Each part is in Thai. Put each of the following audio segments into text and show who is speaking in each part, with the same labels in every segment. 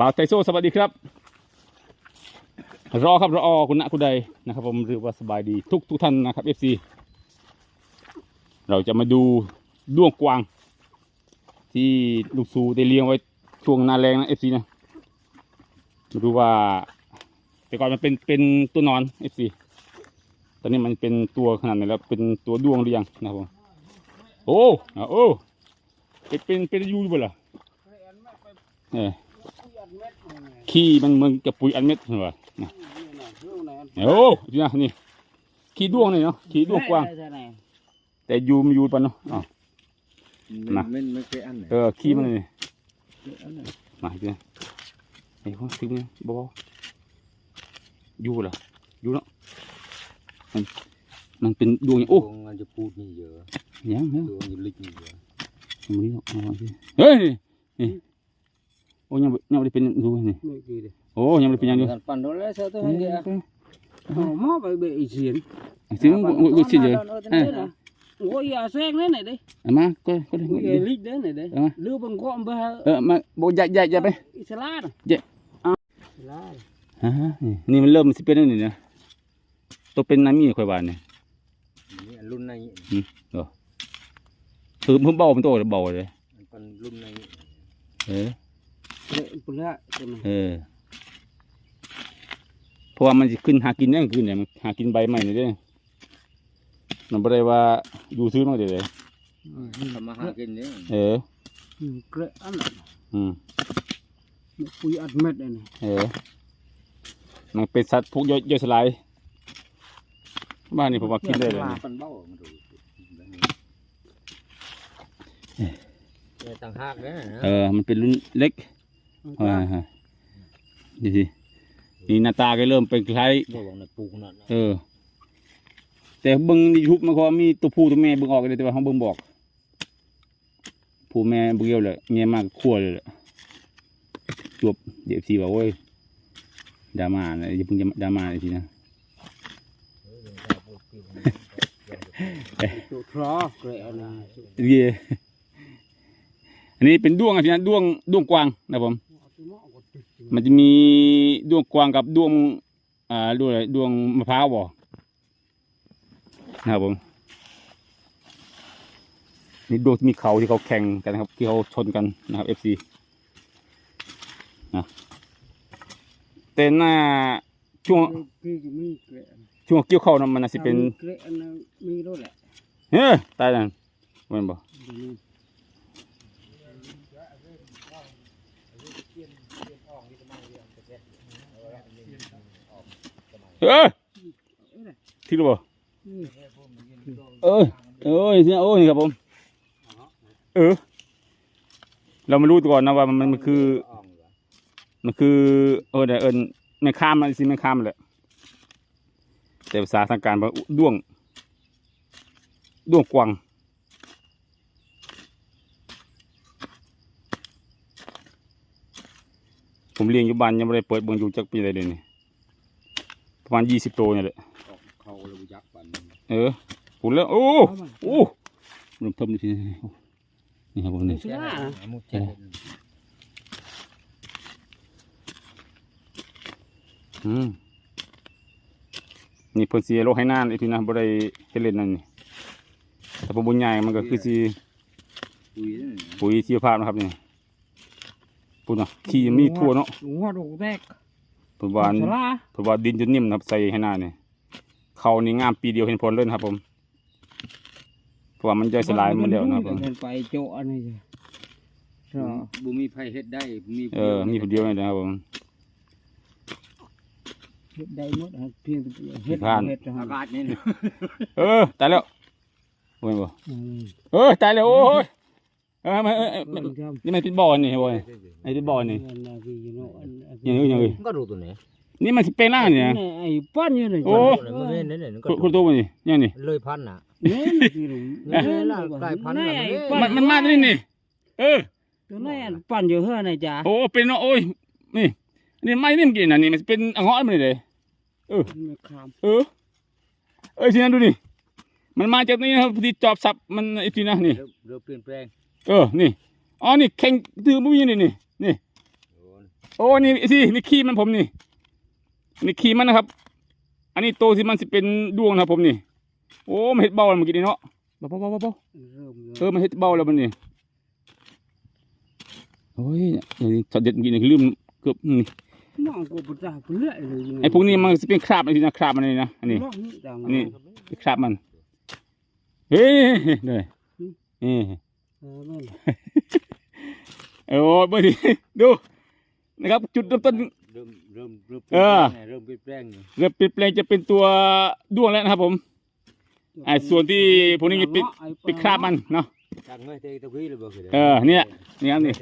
Speaker 1: บ่าวไทโซสวัสดีครับ รอครับรอคุณณคุณใดนะครับ ผมหรือว่าสบายดีทุกทุกท่านนะครับเอฟซีเราจะมาดูด้วงกวาง ที่ลูกซูได้เลี้ยงไว้ช่วงหนาแรงนะเอฟซีนะดูว่า แต่ก่อนมันเป็นเป็นตัวนอนเอฟซีตอนนี้มันเป็นตัวขนาดไหนแล้วเป็นตัวด้วงหรือยังนะครับผมโอ้โอ้เป็นเป็นเป็นอยูอยู่บ่ล่ะเออ ขี้มันเหมึงกับปุ๋ยอันเม็ดเหรอนะโอ้นี่นะนี่ขี้ด้วงนี่เนาะขี้ด้วงกวาง แต่อยูมันอยูปะเนาะอ๋อ
Speaker 2: มั
Speaker 1: มา
Speaker 2: นมันไม่เคยอันไหน
Speaker 1: เออขี้มันนี่มาอีกทีไอ้หัวถึงเนี่ยบออยู่เหรออยู่เนาะมันมันเป็นดวงอย่างโอ้
Speaker 2: ดวงมันจะพูดนี่เยอะ
Speaker 1: ยังยัง
Speaker 2: ดวงจะลึกนี่เยอะ
Speaker 1: ยังไม่ได้เอาเอาสิเฮ้ยนี่ โอ้ยังบ่ยังไม่ได้เป็นดูนี่โอ้ยังไม่ได้เป็นยังดู
Speaker 2: กันปั่นโดนแล้วเสือตัว
Speaker 1: เฮ้
Speaker 2: ให้
Speaker 1: ย
Speaker 2: เดียว
Speaker 3: mó bởi bị xiên
Speaker 1: ถึงกูกูสิเจอ
Speaker 3: ôi à xe đấy này đi
Speaker 1: เอามาก็ก็ได้
Speaker 3: ôi lít đấy này đấy
Speaker 1: Ờ.
Speaker 3: lưu bằng gọn bơ
Speaker 1: เออมาบ่ใหญ่ใหญ่ใหญ่ไป
Speaker 3: salad
Speaker 1: Dạ.
Speaker 3: salad
Speaker 1: อ่าฮะนี่นี่มันเริ่มสิเป็นแล้วนี่นะตัวเป็นน้ำมีค่อ ยหวานเนี่ย
Speaker 2: นี่รุ่นใน
Speaker 1: คือมันเบามันโตเบาเลย
Speaker 2: มันเป็นรุ่นใน
Speaker 1: เออ
Speaker 3: Đấy, bự lạ, cái này.
Speaker 1: เออเพราะว่ามันจะขึ้นหากินได้กลางคืนเนี่ยมันหากินใบใหม่เนี่ยเด้มันบ่ได้ว่าอยู่ซื้อมาเดี๋ยวเลย
Speaker 2: ทำมาหากินเนี่ย
Speaker 1: เออ
Speaker 3: Ừ, cái ăn này,
Speaker 1: อืม
Speaker 3: nó cùi ăn mệt đây này
Speaker 1: เออมันเป็นสัตว์พวกย่อยย่อยสลายบ้านนี่ผมว่ากินได้เลยนะ
Speaker 2: ปั่นเบ้ามาดูเนี่ยต่างหากเนี่ยนะ
Speaker 1: เออ มันเป็นรุ่นเล็ก อ่าฮะนี่สินี่หน้าตาก็เริ่มเป็นคล้าย
Speaker 2: บอกว่าในปลูกนั่น
Speaker 1: เออ แต่เบิ้งในยุคมันก็มีตัวผู้ตัวแม่เบิ้งออกเลยแต่ว่าเขาเบิ้งบอกผู้แม่เบี้ยวเลยเงี้ยมากขั้วเลยแหละจวบเดี๋ยวสีบอกโอ้ยดราม่านะอย่าเพิ่งจะดราม่าเลยทีนะ
Speaker 3: chỗ thó cái này
Speaker 1: เย่อันนี้เป็นด้วงอะทีนะด้วงด้วงกวางนะผม มันจะมีด้วงกวางกับด้วงอ่าด้วงอะไรด้วงมะพร้าวบ่นะครับผมนี่ดวงที่มีเขาที่เขาแข่งกันนะครับ ที่เขาชนกันนะครับ FC นะแต่หน้าช่วง
Speaker 3: cái cái mi cái
Speaker 1: ช่วงเกี่ยวเข้าวนั้นมันน่าจะเป็น
Speaker 3: cái ăn mi đó lại
Speaker 1: เฮ้ยตายแล้วมันบ่ เออที่รู้บ่เออเออเนี่ยโอ้ยครับผมเออ เราไม่รู้ตัวก่อนนะว่ามันมันคือ มันคือ เออเดี๋ยวเอิญแม่ข้ามมันสิแม่ข้ามมันแหละแต่ภาษาทางการว่าด้วง ด้วงกวางผมเลี้ยงอยู่บ้านยังไม่ได้เปิดเบิ่งอยู่จักปีใดเลยนี่ ประมาณยี่สิบโตเนี่ยแหละ
Speaker 2: เขาเลยยักษ์ปั่น
Speaker 1: เออผมแล้ว โอ้โอ้ลมทมนี่ทีนี่นี่ครับผมนี่
Speaker 3: salad
Speaker 2: มุดเจ็ด
Speaker 1: อืมนี่เพิ่นสิโลกให้นานไอ้ทีนะบ่ได้เฮ็ดเล่นนั่นนี่แต่ผมบุญใหญ่มันก็คือสิ
Speaker 2: ปุยนั่น
Speaker 1: ปุ๋ยชีวภาพนะครับนี่ปุ่นเนาะขี้มีทั่วเนาะ
Speaker 3: đúng hoa đồ rác
Speaker 1: เพิ่นว่า
Speaker 3: salad
Speaker 1: เพิ่นว่าดินจะนิ่มนะครับใส่ให้หน้านี่เขานี่งามปีเดียวเห็นผลเลยนะครับ ผมเพราะว่ามันย่อยสลายหมันเดียวนะครับผม
Speaker 3: ไป chỗ này rồi
Speaker 2: บุมีไผเฮ็ดได้มี
Speaker 1: เออมีผู้เดียวนี่นะครับผม
Speaker 3: hết đây mất hết phiên hết
Speaker 1: Phan.
Speaker 3: hết
Speaker 2: อา
Speaker 3: rồi
Speaker 2: กาศนี่
Speaker 1: เออตายแล้วโอ้ยบ่
Speaker 3: Ừ.
Speaker 1: เออตายแล้วโอ้ย เออมาเออเออ
Speaker 3: Vâng, không.
Speaker 1: นี่มันเป็นบ่อนี่บ่อยไอ้เป็นบ่อนี่
Speaker 3: Là vì nó ăn-
Speaker 1: อย่างนี้อย่างนี้
Speaker 2: ก็รู้ตัวนี้
Speaker 1: นี่มันสเปนล่างนี่นะ
Speaker 3: Cái này bao nhiêu này
Speaker 1: โอ้
Speaker 2: พัน
Speaker 3: ơi.
Speaker 2: เล่นนี่
Speaker 1: คุณคุณตัวมันนี่ยังนี่
Speaker 2: เลยพันน่ะ
Speaker 3: Nếu mà thì đúng.
Speaker 2: Nè,
Speaker 3: Nếu
Speaker 2: là
Speaker 3: mà
Speaker 2: cài
Speaker 3: bảo
Speaker 2: phán
Speaker 3: này
Speaker 2: là nó
Speaker 3: bao
Speaker 1: มันมันมาที่นี่นี่เออ
Speaker 3: Cái này ăn bao nhiêu hơn này chả
Speaker 1: โอ้เป็นเนาะโอ้ยนี่นี่ไม่นี่มันกินนะนี่มันเป็นอ่างอ้อยมันนี่เลย
Speaker 3: Mà khám
Speaker 1: เออ เอ้ยทีนั้นดูนี่มันมาจากนี่นะครับพอดีจอบสับมันไอ้ทีนะนี่
Speaker 2: เริ่มเริ่มเปลี่ยนแปลง
Speaker 1: เออ นี่ อ๋อ นี่แข่งถือมุ้ยนี่นี่ นี่ โอ้ นี่สินี่ขี้มันผมนี่ นี่ขี้มันนะครับ อันนี้โตที่มันสิเป็นดวงนะครับผมนี่ โอ้มันเห็ดเบาแล้วเมื่อกี้นี่เนาะ เบาเบาเบาเบา
Speaker 3: เริ่ม
Speaker 1: เออ มันเห็ดเบาแล้วมันนี่ โอ้ยอย่างนี้ช็อตเด็ดเมื่อกี้นี่ลืมเกือบนี่
Speaker 3: น้องกูบ่ได้เปลือยเลยยังง
Speaker 1: ไอ้พวกนี้มันสิเป็นคราบอะไรนะคราบมันนี่นะ อันนี้
Speaker 3: น้องนี่ดัง
Speaker 1: อันนี้เป็นคราบมัน เฮ้ยเลยนี่
Speaker 3: เออแม่น
Speaker 1: โอ้เบอร์ดีดูนะครับ จุดเริ่มต้น
Speaker 2: เริ่มเริ่มเริ่ม
Speaker 1: เออ
Speaker 2: เริ่มเปลี่ยนแปลงเนี่ย
Speaker 1: เริ่มเปลี่ยนแปลงจะเป็นตัวด้วงแล้วนะครับผมไอ้ส่วนที่พวกนี้ปิดปิดคราบมันเนาะ
Speaker 2: จากเมื่อเตะตะกี้เลยบอก
Speaker 1: เออเนี่ยนี่ครับนี่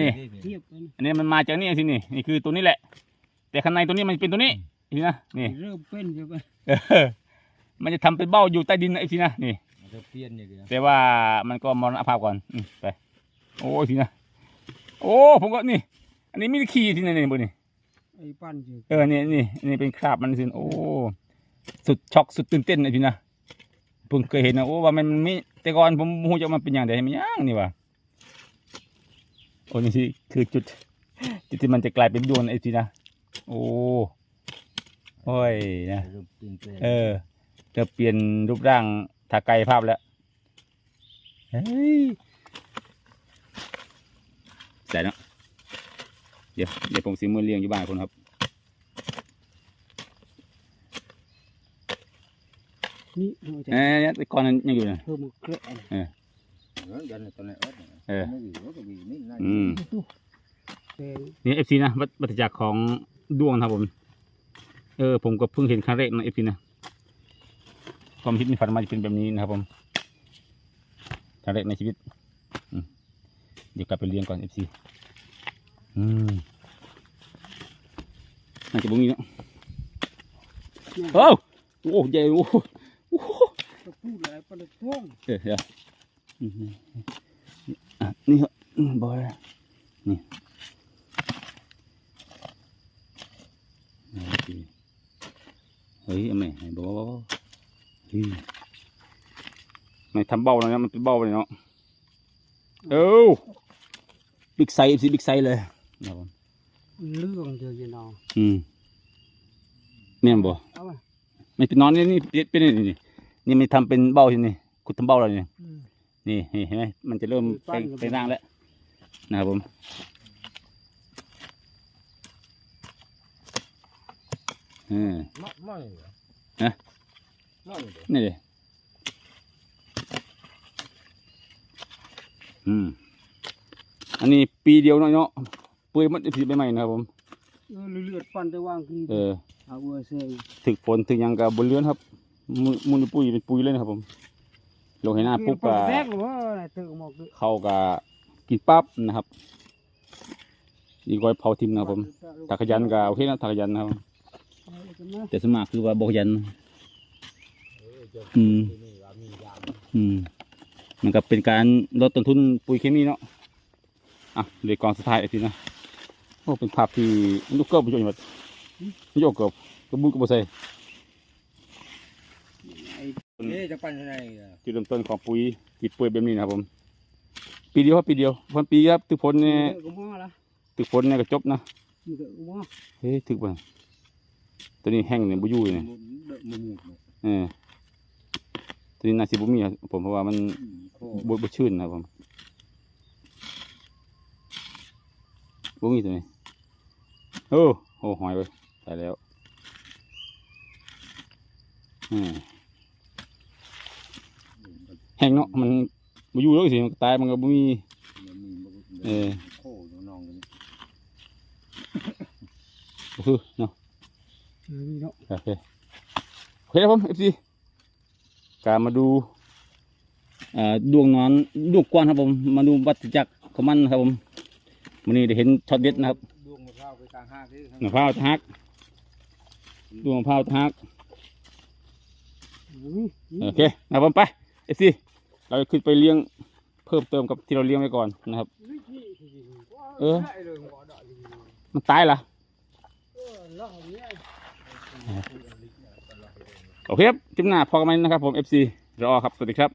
Speaker 1: นี่
Speaker 3: เทียบกัน
Speaker 1: อันนี้มันมาจากนี่สินี่นี่คือตัวนี้แหละ แต่ข้างในตัวนี้มันเป็นตัวนี้นี่นะนี่
Speaker 3: เริ่มเป็นใช่ไหม
Speaker 1: เออมันจะทำเป็นเบ้าอยู่ใต้ดินนะไอ้ทีนะนี่
Speaker 2: มัน จะเปลี่ยนอย่างเดียว
Speaker 1: แต่ว่ามันก็มรณภาพก่อนอืมไป โอ้ยทีนะ โอ้ผมก็นี่ อันนี้ไม่ได้ขี้ที่ไหนนี่บนนี่
Speaker 3: ไอ้ปั้นอยู่
Speaker 1: เออนี่นี่นี่เป็นคราบมันสิโอ้สุดช็อกสุดตื่นเต้นไอ้ทีนะเพิ่งเคยเห็นนะโอ้ว่ามันมันไม่แต่ก่อนผมหูจะมันเป็นอย่างไรมันย่างนี่ว่ะโอ้นี่สิคือจุดจุดที่มันจะกลายเป็นดวงไอ้ทีนะโอ้โอ้ยนะ
Speaker 2: เริ่มเปลี่ยนแปลง
Speaker 1: เออจะเปลี่ยนรูปร่าง ทางกายภาพแล้วเฮ้ยแต่เนาะเดี๋ยวเดี๋ยวผมสิมือเลี้ยงอยู่บ้านคนครับ
Speaker 3: นี่เอาจะ
Speaker 1: เอ้ยเนี่ยแต่ก่อนนั้นยังอยู่นะ
Speaker 3: เพิ่มเกลือ
Speaker 2: เออยันตอนไหนเออ
Speaker 1: เออ
Speaker 2: ไม่อยู่ก็มีนี่นั่น
Speaker 1: อืม
Speaker 3: แดง
Speaker 1: นี่เอฟซีนะวัตวัตจักรของดวงนะครับผม เออ ผมก็เพิ่งเห็นครั้งแรกนะเอฟซีนะ ความคิดในฝันมาจะเป็นแบบนี้นะครับผมครั้งแรกในชีวิตอืมเดี๋ยวกลับไปเลี้ยงก่อนเอฟซีอืมน่าจะบ่มีเนาะโอ้โหใหญ่โอ้โหโอ้โห
Speaker 3: จะพูดอะไรปั้นท้อง
Speaker 1: เดี๋ยวเดี๋ยวอืมอะนี่เหรออืมบอยนี่นี่สิเฮ้ยเอาไหมให้บอกว่า เฮ้ยไม่ทำเบ้าแล้วนะมันเป็นเบ้าเลยเนาะเอ้าบิ๊กไซส์สิบิ๊กไซส์เลยนะครับผม
Speaker 3: เรื่องเดียวจะนอน
Speaker 1: อืมแม่นบ่
Speaker 3: เอาไป
Speaker 1: ไม่เป็นนอนนี่นี่เป็นนี่นี่นี่มันทำเป็นเบ้าใช่ไหมขุดทำเบ้าแล้วนี่นี่นี่เห็นไหมมันจะเริ่ม
Speaker 3: ปั้
Speaker 1: ไป
Speaker 3: นกับ
Speaker 1: ไปร่างแล้วนะครับผมอืม
Speaker 2: ไม่ไม่เหรอ
Speaker 1: ฮะ
Speaker 2: ไม่เหรอ
Speaker 1: นี่เลยอืม อันนี้ปีเดียวเนาะเนาะเปื่อยหมันผิดไปใหม่นะครับผม
Speaker 3: เออเลือดปั้นจะวางคือ
Speaker 1: เออ
Speaker 3: เอาเวอร์เซ่
Speaker 1: ถึกฝนถึงหยังกับบนเรือนครับมือมือนี่ปุยเป็นปุยเลยนะครับผมลงให้หน้าปุ๊บก็
Speaker 3: แรกหรือว่าอะไรตื่นหมอกเลย
Speaker 1: เข้ากับกินปั๊บนะครับดีกว่าเผาทิมนะครับผมถักขยันก็โอเคนะถักขยันนะครับแต่สวนมากคือว่าบกยัน อืม
Speaker 2: ที่นี่ว่ามียาม
Speaker 1: อืมมันก็เป็นการลดต้นทุนปุ๋ยเคมีเนาะอะเลยกองสุดท้ายไอ้ทีนะโอ้เป็นภาพที่ลูกเกิบประโยชน์หมดประโยชน์เกิบกระบุกกระบุใส่
Speaker 2: เอ๊ะจะปั้นยังไงอะ
Speaker 1: จุดเริ่มต้นของปุ๋ยติดปุ๋ยแบบนี้นะครับผม ปีเดียวครับปีเดียวพันปีครับถึกผลเนี่ย
Speaker 3: ก็มอละ
Speaker 1: ถึกผลเนี่ยก็จบนะ
Speaker 3: มันก็มอ
Speaker 1: เฮ้ยถึกไปตัวนี้แห้งเนี่ยบุยู่เนี่ย
Speaker 2: มุมุมุมุ
Speaker 1: เออ ตัวนี้น่าสิบุมีครับผมเพราะว่ามัน
Speaker 2: อืมโค
Speaker 1: บดบชื่นนะครับผมบ่มีตัวนี้โอ้โหหอยไปตายแล้วอืมแห้งเนาะมันบ่อยู่แล้วสิมันก็ตายมันก็บ่มี
Speaker 2: มันมีมัน
Speaker 1: เออ
Speaker 2: โคน้องๆกัน
Speaker 1: บ่คือเนาะ
Speaker 3: เออนี่เนาะ
Speaker 1: โอเคโอเคครับผม FC กามาดูดวงนอนดวงกว้างครับผม มาดูวัฏจักรของมันครับผมวันนี้ได้เห็นช็อตเด็ดนะครับ
Speaker 2: ดวงมะพร้าวไปกลางห้างที่
Speaker 1: มะพร้าวตะฮักดวงมะพร้าวตะฮักโอเคนะผมไปเอซีเราจะขึ้นไปเลี้ยงเพิ่มเติมกับที่เราเลี้ยงไว้ก่อนนะครับ เออ มันตายละ โอเคครับคลิปหน้าพอกันไหมนะครับผม FC รอครับ สวัสดีครับ